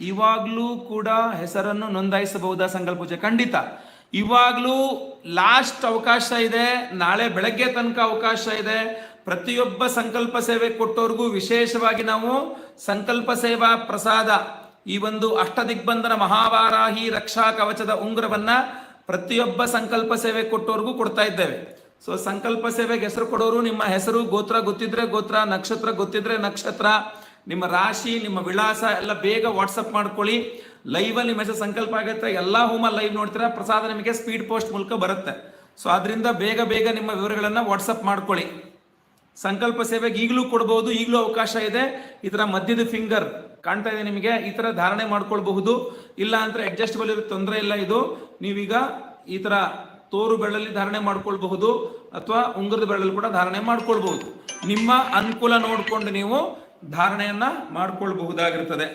ಇವಾಗ್ಲೂ ಕೂಡ ಹೆಸರನ್ನು ನೋಂದಾಯಿಸಬಹುದಾ ಸಂಕಲ್ಪ ಪೂಜೆ? ಖಂಡಿತ. ಇವಾಗ್ಲೂ ಲಾಸ್ಟ್ ಅವಕಾಶ ಇದೆ. ನಾಳೆ ಬೆಳಗ್ಗೆ ತನಕ ಅವಕಾಶ ಇದೆ. ಪ್ರತಿಯೊಬ್ಬ ಸಂಕಲ್ಪ ಸೇವೆ ಕೊಟ್ಟವ್ರಿಗೂ ವಿಶೇಷವಾಗಿ ನಾವು ಸಂಕಲ್ಪ ಸೇವಾ ಪ್ರಸಾದ, ಈ ಒಂದು ಅಷ್ಟದಿಗ್ಬಂಧನ ಮಹಾವಾರಾಹಿ ರಕ್ಷಾ ಕವಚದ ಉಂಗ್ರವನ್ನ ಪ್ರತಿಯೊಬ್ಬ ಸಂಕಲ್ಪ ಸೇವೆ ಕೊಟ್ಟವ್ರಿಗೂ ಕೊಡ್ತಾ ಇದ್ದೇವೆ. ಸೊ ಸಂಕಲ್ಪ ಸೇವೆಗೆ ಹೆಸರು ಕೊಡೋರು ನಿಮ್ಮ ಹೆಸರು, ಗೋತ್ರ ಗೊತ್ತಿದ್ರೆ ಗೋತ್ರ, ನಕ್ಷತ್ರ ಗೊತ್ತಿದ್ರೆ ನಕ್ಷತ್ರ, ನಿಮ್ಮ ರಾಶಿ, ನಿಮ್ಮ ವಿಳಾಸ ಎಲ್ಲ ಬೇಗ ವಾಟ್ಸಪ್ ಮಾಡ್ಕೊಳ್ಳಿ. ಲೈವ್ ಅಲ್ಲಿ ಹೆಸರು ಸಂಕಲ್ಪ ಆಗುತ್ತೆ, ಎಲ್ಲಾ ಹೋಮ ಲೈವ್ ನೋಡ್ತೀರಾ, ಪ್ರಸಾದ ನಿಮಗೆ ಸ್ಪೀಡ್ ಪೋಸ್ಟ್ ಮೂಲಕ ಬರುತ್ತೆ. ಸೊ ಅದರಿಂದ ಬೇಗ ಬೇಗ ನಿಮ್ಮ ವಿವರಗಳನ್ನು ವಾಟ್ಸಪ್ ಮಾಡ್ಕೊಳ್ಳಿ. ಸಂಕಲ್ಪ ಸೇವೆಗೆ ಈಗಲೂ ಕೊಡಬಹುದು ಈಗಲೂ ಅವಕಾಶ ಇದೆ. ಈ ತರ ಮಧ್ಯದ ಫಿಂಗರ್ ಕಾಣ್ತಾ ಇದೆ ನಿಮಗೆ, ಈ ತರ ಧಾರಣೆ ಮಾಡ್ಕೊಳ್ಬಹುದು. ಇಲ್ಲ ಅಂದ್ರೆ ಅಡ್ಜಸ್ಟಬಲ್ ಇರೋ ತೊಂದರೆ ಇಲ್ಲ ಇದು. ನೀವೀಗ ಈ ತರ ತೋರು ಬೆಳ್ಳಲ್ಲಿ ಧಾರಣೆ ಮಾಡ್ಕೊಳ್ಬಹುದು, ಅಥವಾ ಉಂಗುರದ ಬೆರಳಲ್ಲಿ ಕೂಡ ಧಾರಣೆ ಮಾಡ್ಕೊಳ್ಬಹುದು. ನಿಮ್ಮ ಅನುಕೂಲ ನೋಡಿಕೊಂಡು ನೀವು ಧಾರಣೆಯನ್ನ ಮಾಡ್ಕೊಳ್ಬಹುದಾಗಿರ್ತದೆ.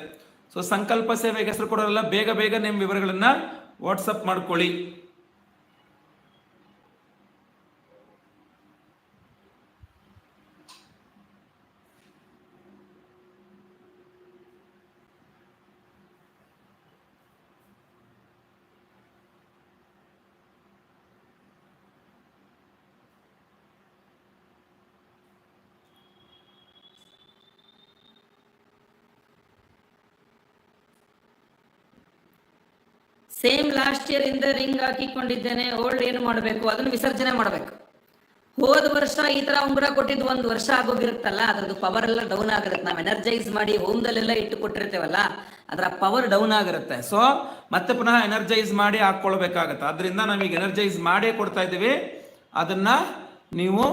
ಸೊ ಸಂಕಲ್ಪ ಸೇವೆಗೆ ಹೆಸರು ಕೊಡೋರೆಲ್ಲ ಬೇಗ ಬೇಗ ನಿಮ್ಮ ವಿವರಗಳನ್ನ ವಾಟ್ಸಪ್ ಮಾಡ್ಕೊಳ್ಳಿ. ಸೇಮ್ ಲಾಸ್ಟ್ ಇಯರ್ ಇಂದ ರಿಂಗ್ ಹಾಕಿಕೊಂಡಿದ್ದೇನೆ ಓಲ್ಡ್ ಏನು ಮಾಡಬೇಕು, ಅದನ್ನು ವಿಸರ್ಜನೆ ಮಾಡಬೇಕು. ಹೋದ ವರ್ಷ ಈ ತರ ಉಂಗುರ ಕೊಟ್ಟಿದ್ದು ಒಂದು ವರ್ಷ ಆಗೋಗಿರುತ್ತಲ್ಲ, ಅದ್ರದ್ದು ಪವರ್ ಎಲ್ಲ ಡೌನ್ ಆಗಿರುತ್ತೆ. ನಾವು ಎನರ್ಜೈಸ್ ಮಾಡಿ ಹೋಮ್ದಲ್ಲೆಲ್ಲ ಇಟ್ಟು ಕೊಟ್ಟಿರ್ತೇವಲ್ಲ, ಅದರ ಪವರ್ ಡೌನ್ ಆಗಿರುತ್ತೆ. ಸೊ ಮತ್ತೆ ಪುನಃ ಎನರ್ಜೈಸ್ ಮಾಡಿ ಹಾಕ್ಕೊಳ್ಬೇಕಾಗತ್ತೆ. ಅದರಿಂದ ನಾವೀಗ ಎನರ್ಜೈಸ್ ಮಾಡೇ ಕೊಡ್ತಾ ಇದ್ದೀವಿ. ಅದನ್ನ ನೀವು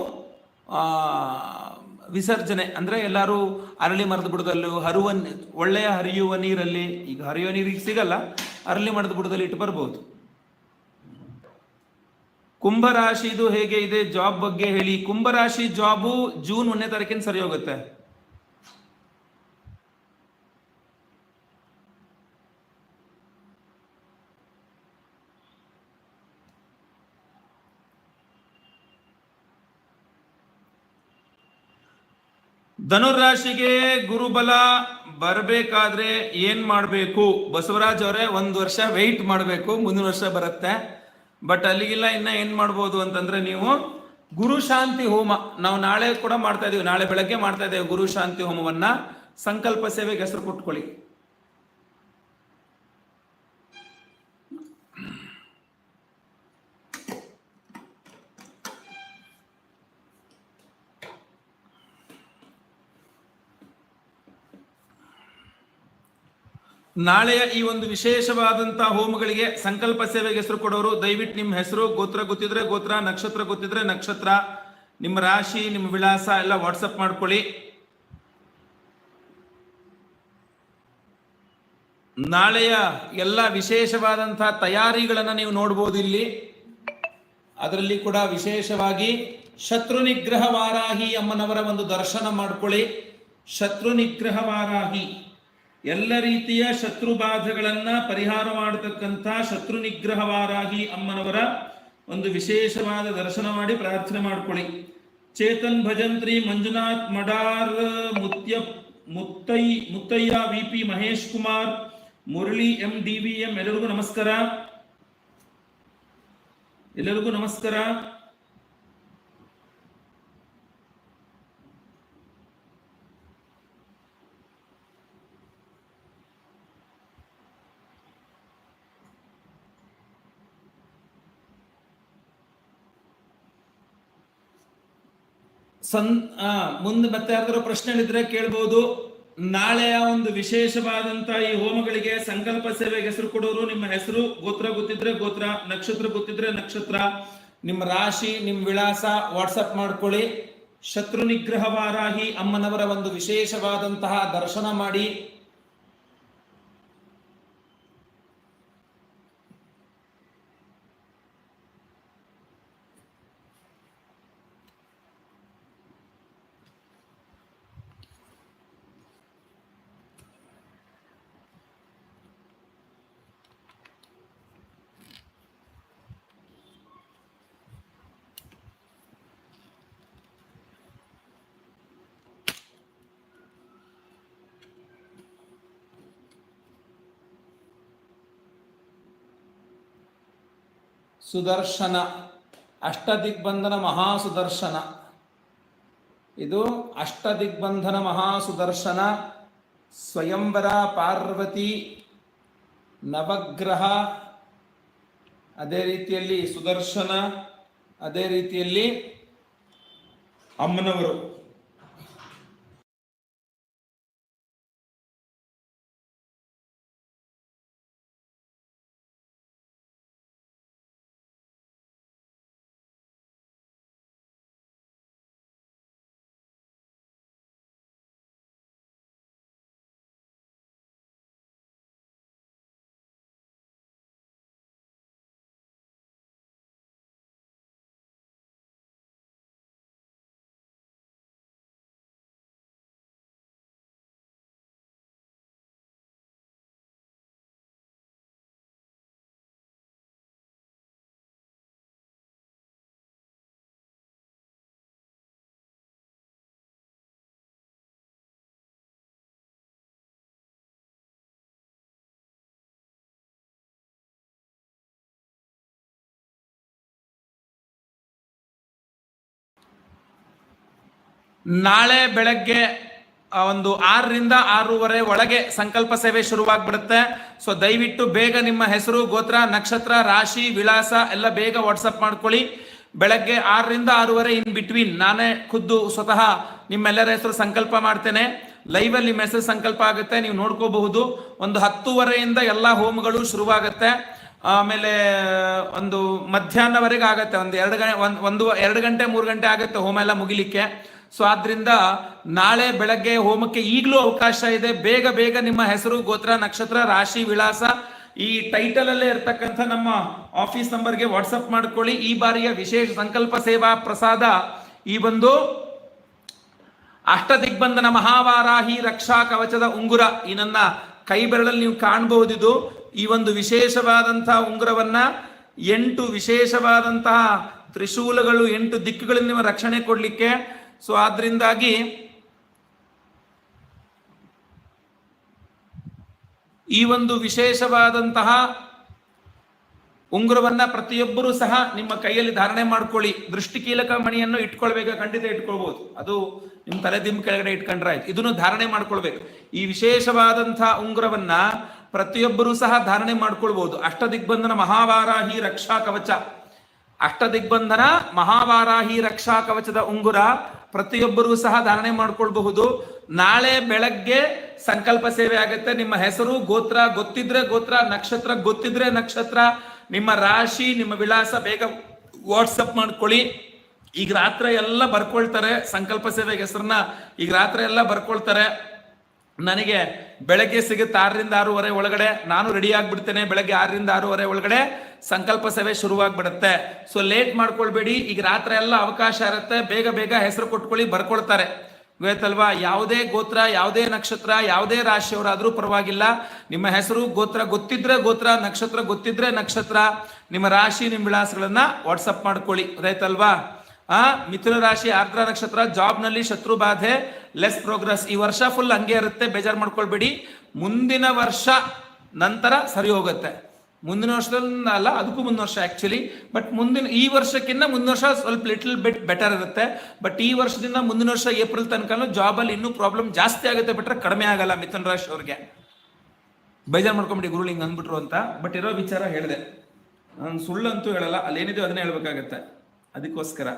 ವಿಸರ್ಜನೆ, ಅಂದ್ರೆ ಎಲ್ಲರೂ ಅರಳಿ ಮರದ ಬುಡದಲ್ಲೂ, ಹರುವ, ಒಳ್ಳೆಯ ಹರಿಯುವ ನೀರಲ್ಲಿ, ಈಗ ಹರಿಯುವ ನೀರಿಗೆ ಸಿಗಲ್ಲ ಅರಳಿ ಮಠದ ಬುಡದಲ್ಲಿ ಇಟ್ಟು ಬರ್ಬೋದು. ಕುಂಭರಾಶಿದು ಹೇಗೆ ಇದೆ ಜಾಬ್ ಬಗ್ಗೆ ಹೇಳಿ. ಕುಂಭರಾಶಿ ಜಾಬು ಜೂನ್ ಒಂದನೇ ತಾರೀಕಿನ ಸರಿ ಹೋಗುತ್ತೆ. ಧನುರಾಶಿಗೆ ಗುರುಬಲ ಬರಬೇಕಾದ್ರೆ ಏನ್ ಮಾಡಬೇಕು? ಬಸವರಾಜ್ ಅವರೇ, ಒಂದು ವರ್ಷ ವೆಯ್ಟ್ ಮಾಡಬೇಕು, ಮುಂದಿನ ವರ್ಷ ಬರುತ್ತೆ. ಬಟ್ ಅಲ್ಲಿಗಿಲ್ಲ, ಇನ್ನ ಏನ್ ಮಾಡ್ಬೋದು ಅಂತಂದ್ರೆ ನೀವು ಗುರು ಶಾಂತಿ ಹೋಮ, ನಾವು ನಾಳೆ ಕೂಡ ಮಾಡ್ತಾ ಇದೀವಿ, ನಾಳೆ ಬೆಳಗ್ಗೆ ಮಾಡ್ತಾ ಇದ್ದೇವೆ ಗುರು ಶಾಂತಿ ಹೋಮವನ್ನ. ಸಂಕಲ್ಪ ಸೇವೆಗೆ ಹೆಸರು ಕೊಟ್ಕೊಳ್ಳಿ. ನಾಳೆಯ ಈ ಒಂದು ವಿಶೇಷವಾದಂತಹ ಹೋಮಗಳಿಗೆ ಸಂಕಲ್ಪ ಸೇವೆಗೆ ಹೆಸರು ಕೊಡೋರು. ದಯವಿಟ್ಟು ನಿಮ್ಮ ಹೆಸರು, ಗೋತ್ರ ಗೊತ್ತಿದ್ರೆ ಗೋತ್ರ, ನಕ್ಷತ್ರ ಗೊತ್ತಿದ್ರೆ ನಕ್ಷತ್ರ. ನಿಮ್ಮ ರಾಶಿ, ನಿಮ್ಮ ವಿಳಾಸ ಎಲ್ಲ ವಾಟ್ಸಪ್ ಮಾಡ್ಕೊಳ್ಳಿ. ನಾಳೆಯ ಎಲ್ಲ ವಿಶೇಷವಾದಂತಹ ತಯಾರಿಗಳನ್ನು ನೀವು ನೋಡ್ಬೋದು ಇಲ್ಲಿ. ಅದರಲ್ಲಿ ಕೂಡ ವಿಶೇಷವಾಗಿ ಶತ್ರು ನಿಗ್ರಹ ವಾರಾಹಿ ಅಮ್ಮನವರ ಒಂದು ದರ್ಶನ ಮಾಡ್ಕೊಳ್ಳಿ. ಶತ್ರು ನಿಗ್ರಹ ವಾರಾಹಿ. ಎಲ್ಲ ರೀತಿಯ ಶತ್ರು ಬಾಧೆಗಳನ್ನ ಪರಿಹಾರ ಮಾಡತಕ್ಕಂಥ ಶತ್ರು ನಿಗ್ರಹವಾರಾಹಿ ಅಮ್ಮನವರ ಒಂದು ವಿಶೇಷವಾದ ದರ್ಶನ ಮಾಡಿ ಪ್ರಾರ್ಥನೆ ಮಾಡ್ಕೊಳ್ಳಿ. Chetan Bhajantri, Manjunath Madar, Muthya, Muthai Muthaiah V P Mahesh Kumar, Murali, M, D, V, M, ಎಲ್ಲರಿಗೂ ನಮಸ್ಕಾರ. ಎಲ್ಲರಿಗೂ ನಮಸ್ಕಾರ. ಸನ್ ಮುಂದೆ ಮತ್ತೆ ಯಾವ್ದಾದ್ರು ಪ್ರಶ್ನೆಗಳಿದ್ರೆ ಕೇಳ್ಬೋದು. ನಾಳೆಯ ಒಂದು ವಿಶೇಷವಾದಂತ ಈ ಹೋಮಗಳಿಗೆ ಸಂಕಲ್ಪ ಸೇವೆಗೆ ಹೆಸರು ಕೊಡೋರು ನಿಮ್ಮ ಹೆಸರು, ಗೋತ್ರ ಗೊತ್ತಿದ್ರೆ ಗೋತ್ರ, ನಕ್ಷತ್ರ ಗೊತ್ತಿದ್ರೆ ನಕ್ಷತ್ರ. ನಿಮ್ಮ ರಾಶಿ, ನಿಮ್ಮ ವಿಳಾಸ ವಾಟ್ಸಪ್ ಮಾಡ್ಕೊಳ್ಳಿ. ಶತ್ರು ನಿಗ್ರಹ ವಾರಾಹಿ ಅಮ್ಮನವರ ಒಂದು ವಿಶೇಷವಾದಂತಹ ದರ್ಶನ ಮಾಡಿ. ಸುದರ್ಶನ, ಅಷ್ಟದಿಗ್ಬಂಧನ ಮಹಾಸುದರ್ಶನ. ಇದು ಅಷ್ಟದಿಗ್ಬಂಧನ ಮಹಾಸುದರ್ಶನ, ಸ್ವಯಂವರ ಪಾರ್ವತಿ, ನವಗ್ರಹ, ಅದೇ ರೀತಿಯಲ್ಲಿ ಸುದರ್ಶನ, ಅದೇ ರೀತಿಯಲ್ಲಿ ಅಮ್ಮನವರು. ನಾಳೆ ಬೆಳಗ್ಗೆ ಒಂದು ಆರರಿಂದ ಆರೂವರೆ ಒಳಗೆ ಸಂಕಲ್ಪ ಸೇವೆ ಶುರುವಾಗ್ಬಿಡುತ್ತೆ. ಸೊ ದಯವಿಟ್ಟು ಬೇಗ ನಿಮ್ಮ ಹೆಸರು, ಗೋತ್ರ, ನಕ್ಷತ್ರ, ರಾಶಿ, ವಿಳಾಸ ಎಲ್ಲ ಬೇಗ ವಾಟ್ಸಪ್ ಮಾಡ್ಕೊಳ್ಳಿ. ಬೆಳಗ್ಗೆ ಆರರಿಂದ ಆರೂವರೆ ಇನ್ ಬಿಟ್ವೀನ್ ನಾನೇ ಖುದ್ದು ಸ್ವತಃ ನಿಮ್ಮೆಲ್ಲರ ಹೆಸರು ಸಂಕಲ್ಪ ಮಾಡ್ತೇನೆ. ಲೈವ್ ಅಲ್ಲಿ ನಿಮ್ಮ ಹೆಸರು ಸಂಕಲ್ಪ ಆಗುತ್ತೆ, ನೀವು ನೋಡ್ಕೋಬಹುದು. ಒಂದು ಹತ್ತುವರೆಯಿಂದ ಎಲ್ಲ ಹೋಮ್ಗಳು ಶುರುವಾಗುತ್ತೆ. ಆಮೇಲೆ, ಒಂದು ಮಧ್ಯಾಹ್ನವರೆಗೆ ಆಗುತ್ತೆ, ಒಂದು ಎರಡು ಗಂಟೆ, ಒಂದು ಒಂದು, ಎರಡು ಗಂಟೆ, ಮೂರು ಗಂಟೆ ಆಗುತ್ತೆ ಹೋಮ ಎಲ್ಲ ಮುಗಿಲಿಕ್ಕೆ. ಸೊ ಆದ್ರಿಂದ ನಾಳೆ ಬೆಳಗ್ಗೆ ಹೋಮಕ್ಕೆ ಈಗಲೂ ಅವಕಾಶ ಇದೆ. ಬೇಗ ಬೇಗ ನಿಮ್ಮ ಹೆಸರು, ಗೋತ್ರ, ನಕ್ಷತ್ರ, ರಾಶಿ, ವಿಳಾಸ ಈ ಟೈಟಲ್ ಅಲ್ಲೇ ಇರ್ತಕ್ಕಂಥ ನಮ್ಮ ಆಫೀಸ್ ನಂಬರ್ಗೆ ವಾಟ್ಸಪ್ ಮಾಡ್ಕೊಳ್ಳಿ. ಈ ಬಾರಿಯ ವಿಶೇಷ ಸಂಕಲ್ಪ ಸೇವಾ ಪ್ರಸಾದ ಈ ಒಂದು ಅಷ್ಟ ದಿಗ್ಬಂಧನ ಮಹಾವಾರಾಹಿ ರಕ್ಷಾ ಕವಚದ ಉಂಗುರ ಈ ನನ್ನ ಕೈ ಬೆರಳಲ್ಲಿ ನೀವು ಕಾಣಬಹುದಿದು. ಈ ಒಂದು ವಿಶೇಷವಾದಂತಹ ಉಂಗುರವನ್ನ ಎಂಟು ವಿಶೇಷವಾದಂತಹ ತ್ರಿಶೂಲಗಳು, ಎಂಟು ದಿಕ್ಕುಗಳಿಂದ ನಿಮ್ಮ ರಕ್ಷಣೆ ಕೊಡ್ಲಿಕ್ಕೆ ಸೊ ಆದ್ರಿಂದಾಗಿ ಈ ಒಂದು ವಿಶೇಷವಾದಂತಹ ಉಂಗುರವನ್ನ ಪ್ರತಿಯೊಬ್ಬರೂ ಸಹ ನಿಮ್ಮ ಕೈಯಲ್ಲಿ ಧಾರಣೆ ಮಾಡ್ಕೊಳ್ಳಿ. ದೃಷ್ಟಿಕೀಲಕ ಮಣಿಯನ್ನು ಇಟ್ಕೊಳ್ಬೇಕು, ಖಂಡಿತ ಇಟ್ಕೊಳ್ಬಹುದು ಅದು ನಿಮ್ಮ ತಲೆ ದಿಂಬು ಕೆಳಗಡೆ ಇಟ್ಕೊಂಡ್ರೆ ಆಯ್ತು. ಇದನ್ನು ಧಾರಣೆ ಮಾಡ್ಕೊಳ್ಬೇಕು. ಈ ವಿಶೇಷವಾದಂತಹ ಉಂಗುರವನ್ನ ಪ್ರತಿಯೊಬ್ಬರೂ ಸಹ ಧಾರಣೆ ಮಾಡ್ಕೊಳ್ಬಹುದು ಅಷ್ಟ ದಿಗ್ಬಂಧನ ಮಹಾವಾರಾಹಿ ರಕ್ಷಾ ಕವಚ. ಅಷ್ಟ ದಿಗ್ಬಂಧನ ಮಹಾವಾರಾಹಿ ರಕ್ಷಾ ಕವಚದ ಉಂಗುರ ಪ್ರತಿಯೊಬ್ಬರೂ ಸಹ ಧಾರಣೆ ಮಾಡ್ಕೊಳ್ಬಹುದು. ನಾಳೆ ಬೆಳಗ್ಗೆ ಸಂಕಲ್ಪ ಸೇವೆ ಆಗುತ್ತೆ. ನಿಮ್ಮ ಹೆಸರು, ಗೋತ್ರ, ಗೊತ್ತಿದ್ರೆ ಗೋತ್ರ, ನಕ್ಷತ್ರ, ಗೊತ್ತಿದ್ರೆ ನಕ್ಷತ್ರ, ನಿಮ್ಮ ರಾಶಿ, ನಿಮ್ಮ ವಿಳಾಸ ಬೇಗ ವಾಟ್ಸಪ್ ಮಾಡ್ಕೊಳ್ಳಿ. ಈಗ ರಾತ್ರಿ ಎಲ್ಲ ಬರ್ಕೊಳ್ತಾರೆ. ಸಂಕಲ್ಪ ಸೇವೆಗೆ ಹೆಸರನ್ನ ಈಗ ರಾತ್ರಿ ಎಲ್ಲ ಬರ್ಕೊಳ್ತಾರೆ. ನನಗೆ ಬೆಳಗ್ಗೆ ಸಿಗುತ್ತೆ ಆರರಿಂದ ಆರೂವರೆ ಒಳಗಡೆ. ನಾನು ರೆಡಿ ಆಗ್ಬಿಡ್ತೇನೆ ಬೆಳಗ್ಗೆ ಆರರಿಂದ ಆರೂವರೆ ಒಳಗಡೆ. ಸಂಕಲ್ಪ ಸೇವೆ ಶುರುವಾಗ್ಬಿಡುತ್ತೆ. So late ಮಾಡ್ಕೊಳ್ಬೇಡಿ. ಈಗ ರಾತ್ರಿ ಎಲ್ಲ ಅವಕಾಶ ಇರುತ್ತೆ. ಬೇಗ ಬೇಗ ಹೆಸರು ಕೊಟ್ಕೊಳ್ಳಿ, ಬರ್ಕೊಳ್ತಾರೆ. ಗೊತ್ತಲ್ವಾ ಯಾವುದೇ ಗೋತ್ರ, ಯಾವುದೇ ನಕ್ಷತ್ರ, ಯಾವುದೇ ರಾಶಿಯವರಾದರೂ ಪರವಾಗಿಲ್ಲ. ನಿಮ್ಮ ಹೆಸರು ಗೋತ್ರ ಗೊತ್ತಿದ್ರೆ ಗೋತ್ರ, ನಕ್ಷತ್ರ ಗೊತ್ತಿದ್ರೆ ನಕ್ಷತ್ರ. ನಿಮ್ಮ ರಾಶಿ, ನಿಮ್ಮ ವಿಳಾಸಗಳನ್ನ ವಾಟ್ಸಪ್ ಮಾಡ್ಕೊಳ್ಳಿ. ಗೊತ್ತಾಯ್ತಲ್ವಾ? ಆ, ಮಿಥುನ ರಾಶಿ, ಆರ್ದ್ರ ನಕ್ಷತ್ರ ಜಾಬ್ನಲ್ಲಿ ಶತ್ರು ಬಾಧೆ ಲೆಸ್ ಪ್ರೋಗ್ರೆಸ್ ಈ ವರ್ಷ ಫುಲ್ ಹಂಗೆ ಇರುತ್ತೆ, ಬೇಜಾರು ಮಾಡ್ಕೊಳ್ಬೇಡಿ. ಮುಂದಿನ ವರ್ಷ ನಂತರ ಸರಿ ಹೋಗುತ್ತೆ. ಮುಂದಿನ ವರ್ಷದಲ್ಲಿ ಅಲ್ಲ, ಅದಕ್ಕೂ ಮುಂದಿನ ವರ್ಷ ಆಕ್ಚುಲಿ ಬಟ್ ಮುಂದಿನ, ಈ ವರ್ಷಕ್ಕಿಂತ ಮುಂದಿನ ವರ್ಷ ಸ್ವಲ್ಪ ಲಿಟಲ್ ಬಿಟ್ ಬೆಟರ್ ಇರುತ್ತೆ. ಬಟ್ ಈ ವರ್ಷದಿಂದ ಮುಂದಿನ ವರ್ಷ ಏಪ್ರಿಲ್ ತನಕ ಜಾಬಲ್ಲಿ ಇನ್ನೂ ಪ್ರಾಬ್ಲಮ್ ಜಾಸ್ತಿ ಆಗುತ್ತೆ ಬಿಟ್ರೆ ಕಡಿಮೆ ಆಗಲ್ಲ ಮಿಥುನ್ ರಾಜ್ ಅವ್ರಿಗೆ. ಬೇಜಾರು ಮಾಡ್ಕೊಂಬಿಡಿ ಗುರು ಹಿಂಗೆ ಅಂದ್ಬಿಟ್ರು ಅಂತ. ಬಟ್ ಇರೋ ವಿಚಾರ ಹೇಳಿದೆ. ನಾನು ಸುಳ್ಳಂತೂ ಹೇಳಲ್ಲ ಅಲ್ಲೇನಿದೆಯೋ ಅದನ್ನೇ ಹೇಳ್ಬೇಕಾಗತ್ತೆ. ಅದಕ್ಕೋಸ್ಕರ.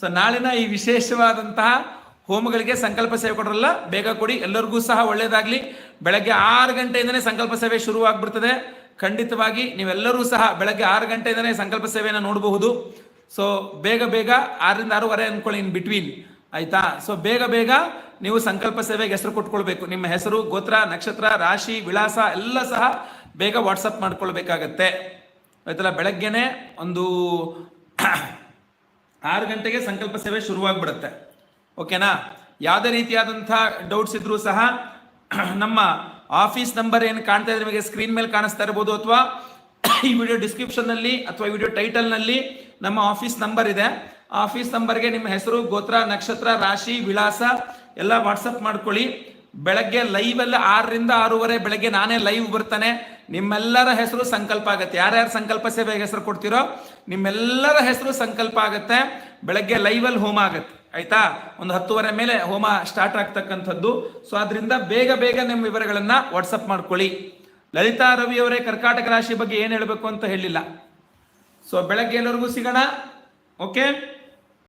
ಸೊ ನಾಳಿನ ಈ ವಿಶೇಷವಾದಂತಹ ಹೋಮಗಳಿಗೆ ಸಂಕಲ್ಪ ಸೇವೆ ಕೊಡ್ರಲ್ಲ, ಬೇಗ ಕೊಡಿ, ಎಲ್ಲರಿಗೂ ಸಹ ಒಳ್ಳೆಯದಾಗಲಿ ಬೆಳಗ್ಗೆ ಆರು ಗಂಟೆಯಿಂದನೇ ಸಂಕಲ್ಪ ಸೇವೆ ಶುರುವಾಗ್ಬಿಡ್ತದೆ. ಖಂಡಿತವಾಗಿ ನೀವೆಲ್ಲರೂ ಸಹ ಬೆಳಗ್ಗೆ ಆರು ಗಂಟೆಯಿಂದನೇ ಸಂಕಲ್ಪ ಸೇವೆಯನ್ನು ನೋಡಬಹುದು. ಸೊ ಬೇಗ ಬೇಗ ಆರರಿಂದ ಆರೂವರೆ ಅನ್ಕೊಳ್ಳಿ ಇನ್ ಬಿಟ್ವೀನ್, ಆಯ್ತಾ? ಸೊ ಬೇಗ ಬೇಗ ನೀವು ಸಂಕಲ್ಪ ಸೇವೆಗೆ ಹೆಸರು ಕೊಟ್ಕೊಳ್ಬೇಕು. ನಿಮ್ಮ ಹೆಸರು, ಗೋತ್ರ, ನಕ್ಷತ್ರ, ರಾಶಿ, ವಿಳಾಸ ಎಲ್ಲ ಸಹ ಬೇಗ ವಾಟ್ಸಪ್ ಮಾಡ್ಕೊಳ್ಬೇಕಾಗತ್ತೆ. ಆಯ್ತಲ್ಲ? ಬೆಳಗ್ಗೆನೆ ಒಂದು ಆರು ಗಂಟೆಗೆ ಸಂಕಲ್ಪ ಸೇವೆ ಶುರುವಾಗ್ಬಿಡುತ್ತೆ. ಓಕೆನಾ? ಯಾವುದೇ ರೀತಿಯಾದಂಥ ಡೌಟ್ಸ್ ಇದ್ರೂ ಸಹ ನಮ್ಮ ಆಫೀಸ್ ನಂಬರ್ ಏನು ಕಾಣ್ತಾ ಇದೆ ನಿಮಗೆ ಸ್ಕ್ರೀನ್ ಮೇಲೆ ಕಾಣಿಸ್ತಾ ಇರ್ಬೋದು ಅಥವಾ ಈ ವಿಡಿಯೋ ಡಿಸ್ಕ್ರಿಪ್ಷನ್ನಲ್ಲಿ ಅಥವಾ ವಿಡಿಯೋ ಟೈಟಲ್ನಲ್ಲಿ ನಮ್ಮ ಆಫೀಸ್ ನಂಬರ್ ಇದೆ. ಆಫೀಸ್ ನಂಬರ್ಗೆ ನಿಮ್ಮ ಹೆಸರು, ಗೋತ್ರ, ನಕ್ಷತ್ರ, ರಾಶಿ, ವಿಳಾಸ ಎಲ್ಲ ವಾಟ್ಸಪ್ ಮಾಡ್ಕೊಳ್ಳಿ. ಬೆಳಗ್ಗೆ ಲೈವ್ ಅಲ್ಲಿ ಆರರಿಂದ ಆರೂವರೆ ಬೆಳಗ್ಗೆ ನಾನೇ ಲೈವ್ ಬರ್ತಾನೆ. ನಿಮ್ಮೆಲ್ಲರ ಹೆಸರು ಸಂಕಲ್ಪ ಆಗುತ್ತೆ. ಯಾರ್ಯಾರು ಸಂಕಲ್ಪ ಸೇವೆಗೆ ಹೆಸರು ಕೊಡ್ತೀರೋ ನಿಮ್ಮೆಲ್ಲರ ಹೆಸರು ಸಂಕಲ್ಪ ಆಗುತ್ತೆ. ಬೆಳಗ್ಗೆ ಲೈವ್ ಅಲ್ಲಿ ಹೋಮ ಆಗುತ್ತೆ. ಆಯ್ತಾ? ಒಂದು ಹತ್ತುವರೆ ಮೇಲೆ ಹೋಮ ಸ್ಟಾರ್ಟ್ ಆಗ್ತಕ್ಕಂಥದ್ದು. ಸೊ ಅದರಿಂದ ಬೇಗ ಬೇಗ ನಿಮ್ಮ ವಿವರಗಳನ್ನ ವಾಟ್ಸಪ್ ಮಾಡ್ಕೊಳ್ಳಿ. ಲಲಿತಾ ರವಿ ಅವರೇ ಕರ್ಕಾಟಕ ರಾಶಿ ಬಗ್ಗೆ ಏನು ಹೇಳಬೇಕು ಅಂತ ಹೇಳಿಲ್ಲ. ಸೊ ಬೆಳಗ್ಗೆ ಎಲ್ಲರಿಗೂ ಸಿಗೋಣ. ಓಕೆ